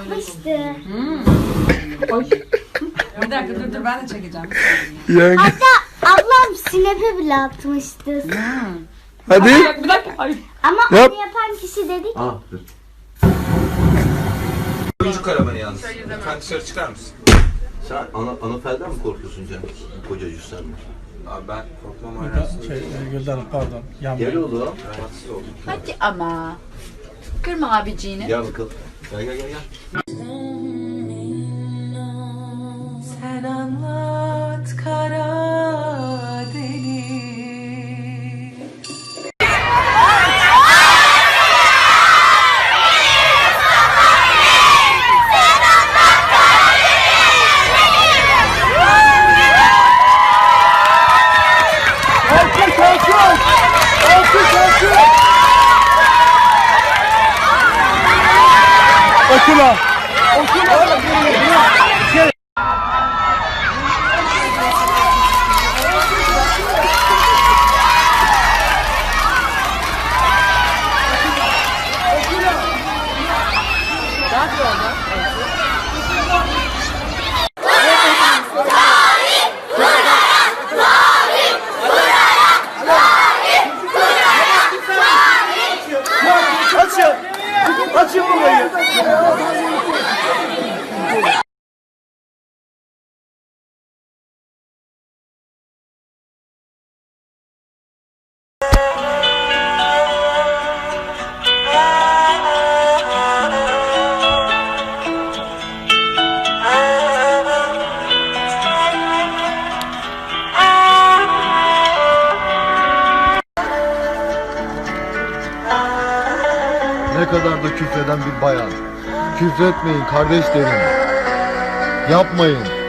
Yapmıştı. Bir dakika dur dur ben de çekeceğim. Yani. Hatta ablam sinepe bile atmıştı. Hadi. Bir dakika. Ay. Ama Yap. onu yapan kişi dedi ki Aa dur. Oyuncu karavanı yalnız. Lütfen dışarı çıkar mısın? Sen ana, Anafel'den mi korkuyorsun Cem? Koca cüssen mi? Abi ben korkmam oynarsın. Şey, e, Gülden pardon. Yan Gel oğlum. Rahatsız oldum. Hadi ama. Kırma abiciğini. Gel bakalım. Gel gel gel gel. Küfreden bir bayan. Küfretmeyin kardeşlerim. Yapmayın.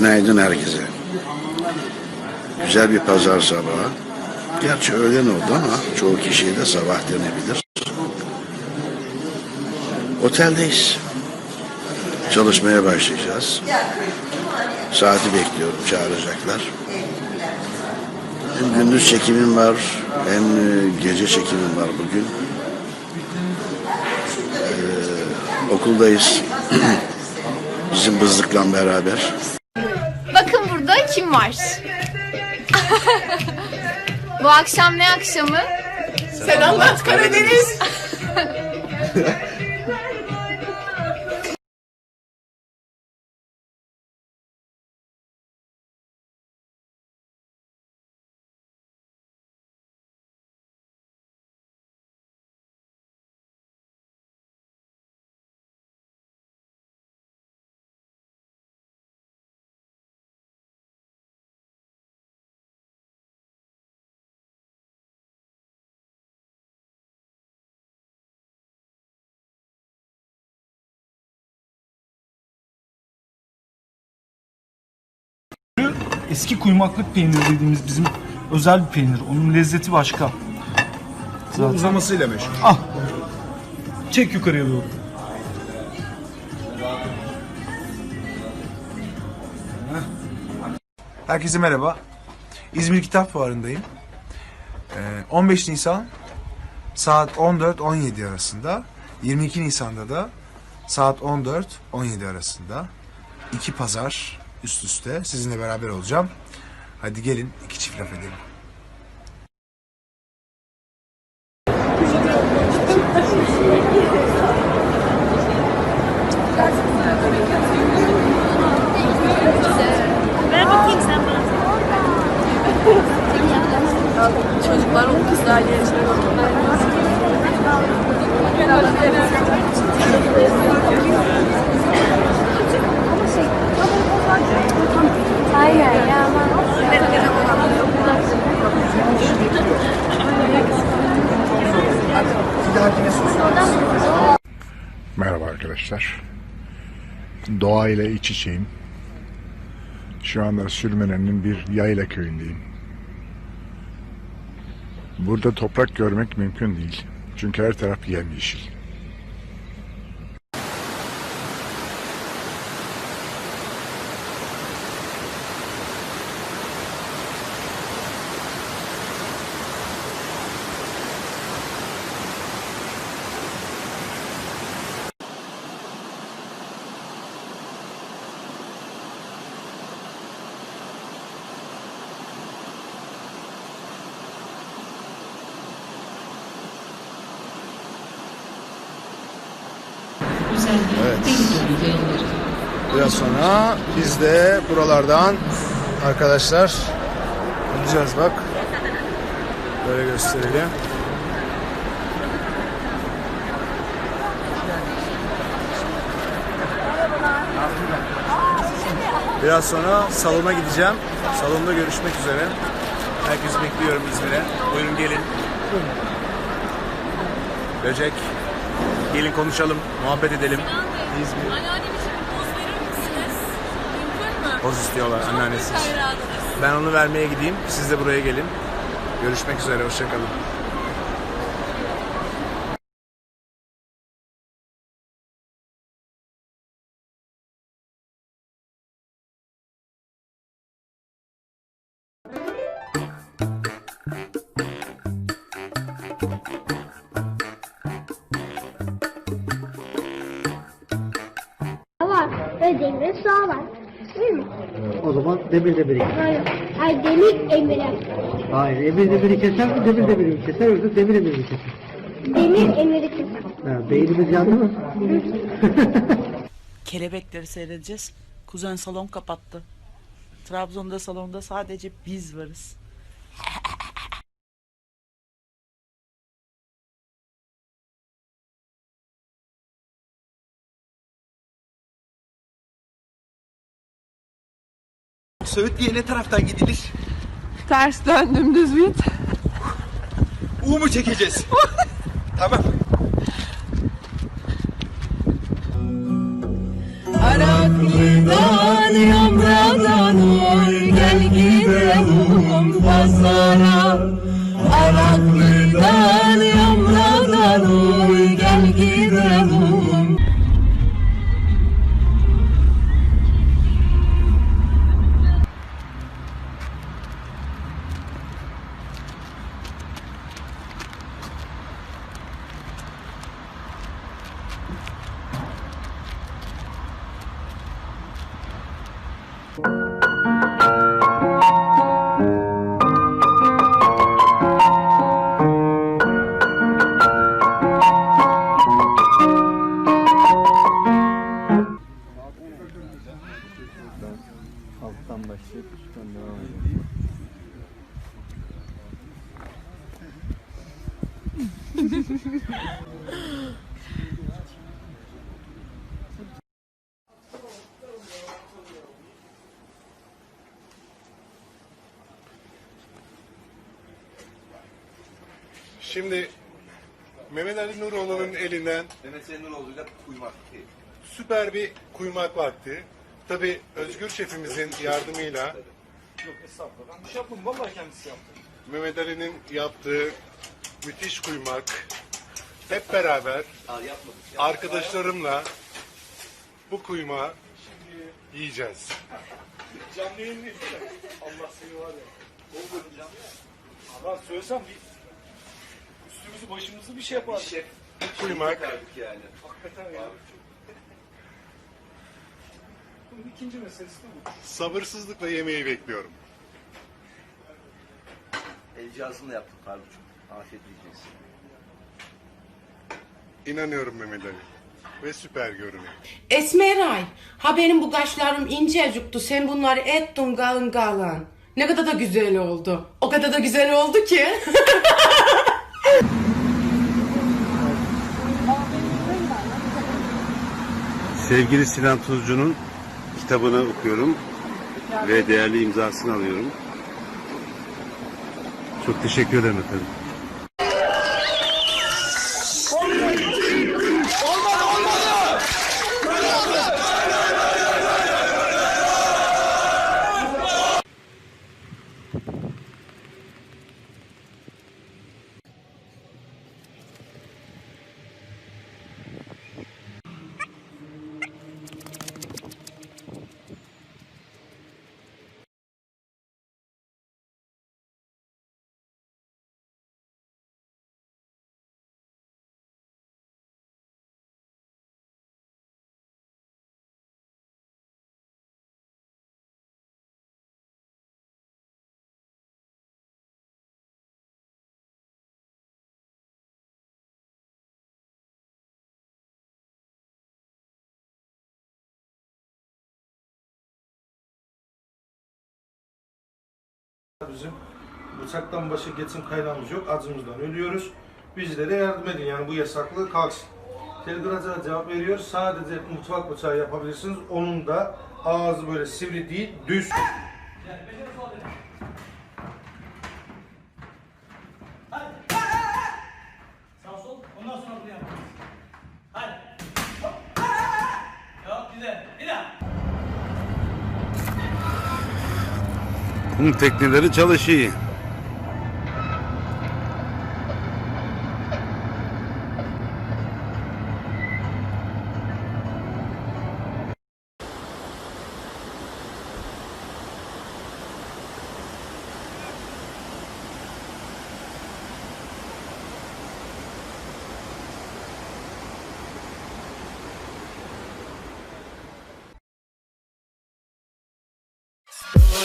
Günaydın herkese. Güzel bir pazar sabahı. Gerçi öğlen oldu ama çoğu kişiye de sabah denebilir. Oteldeyiz. Çalışmaya başlayacağız. Saati bekliyorum, çağıracaklar. Hem gündüz çekimim var, hem e, gece çekimim var bugün. Ee, okuldayız. Bizim bızlıkla beraber. Burada kim var? Bu akşam ne akşamı? Sen anlat Karadeniz. Eski kuymaklık peynir dediğimiz bizim özel bir peynir. Onun lezzeti başka. Zaten. Uzamasıyla meşhur. Ah. Çek yukarıya doğru. Herkese merhaba. İzmir Kitap Fuarı'ndayım. Ee, 15 Nisan saat 14-17 arasında. 22 Nisan'da da saat 14-17 arasında. iki pazar üst üste sizinle beraber olacağım. Hadi gelin iki çift laf edelim. Ver bakayım sen bana. Çocuklar o kızlar yaşıyor. Merhaba arkadaşlar. Doğa ile iç içeyim. Şu anda Sürmenen'in bir yayla köyündeyim. Burada toprak görmek mümkün değil. Çünkü her taraf yemyeşil. Biraz sonra biz de buralardan arkadaşlar gideceğiz bak. Böyle gösterelim. Biraz sonra salona gideceğim. Salonda görüşmek üzere. Herkesi bekliyorum İzmir'e. Buyurun gelin. Böcek. Gelin konuşalım, muhabbet edelim. İzmir. Anneannem için bir poz verir misiniz? Mümkün mü? Poz istiyorlar anneannesi. Çok için. hayranınız. Ben onu vermeye gideyim. Siz de buraya gelin. Görüşmek üzere. Hoşçakalın. Var. Sağ var. Değil mi? O zaman demir demiri. Hayır. Hayır demir emire. Hayır emir demiri keser mi demir demiri keser yoksa demir demiri keser. Demir emiri keser. Ha, beynimiz yandı mı? Kelebekleri seyredeceğiz. Kuzen salon kapattı. Trabzon'da salonda sadece biz varız. Söğütlü'ye ne taraftan gidilir? Ters döndüm düz bit. U mu çekeceğiz? tamam. Araklı'dan yomradan oy gel gidelim pazara Şimdi Mehmet Ali Nuroğlu'nun elinden Mehmet Senin Nuroğlu'yla uyumak. süper bir kuymak vakti. Tabi Özgür şefimizin yardımıyla Yok estağfurullah. Ben bir şey yapmadım. Vallahi kendisi yaptı. Mehmet Ali'nin yaptığı müthiş kuymak hep beraber arkadaşlarımla bu kuymağı yiyeceğiz. Canlı yayın değil mi? Allah seni var ya. Olmadı canlı ya. Allah söylesem bir üstümüzü başımızı bir şey yapar. Şef. Kuymak yani. Hakikaten ya. Bunun ikinci meselesi de bu. sabırsızlıkla yemeği bekliyorum. El cihazını yaptık Harbuçuk. Afiyet yiyeceğiz. İnanıyorum Mehmet Ali. Ve süper görünüyor. Esmeray, ha benim bu kaşlarım incecikti. Sen bunları ettin kalın kalın. Ne kadar da güzel oldu. O kadar da güzel oldu ki. Sevgili Sinan Tuzcu'nun kitabını okuyorum ve değerli imzasını alıyorum. Çok teşekkür ederim efendim. Bizim bıçaktan başka geçim kaynağımız yok. Acımızdan ölüyoruz. Bizlere yardım edin yani bu yasaklığı kalksın. Telgraf'a cevap veriyor. Sadece mutfak bıçağı yapabilirsiniz. Onun da ağzı böyle sivri değil, düz. Sağ sol. Ondan sonra bunu yapacağız. Hadi. Çok güzel. Bir daha. Tekneleri çalışıyor.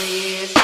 years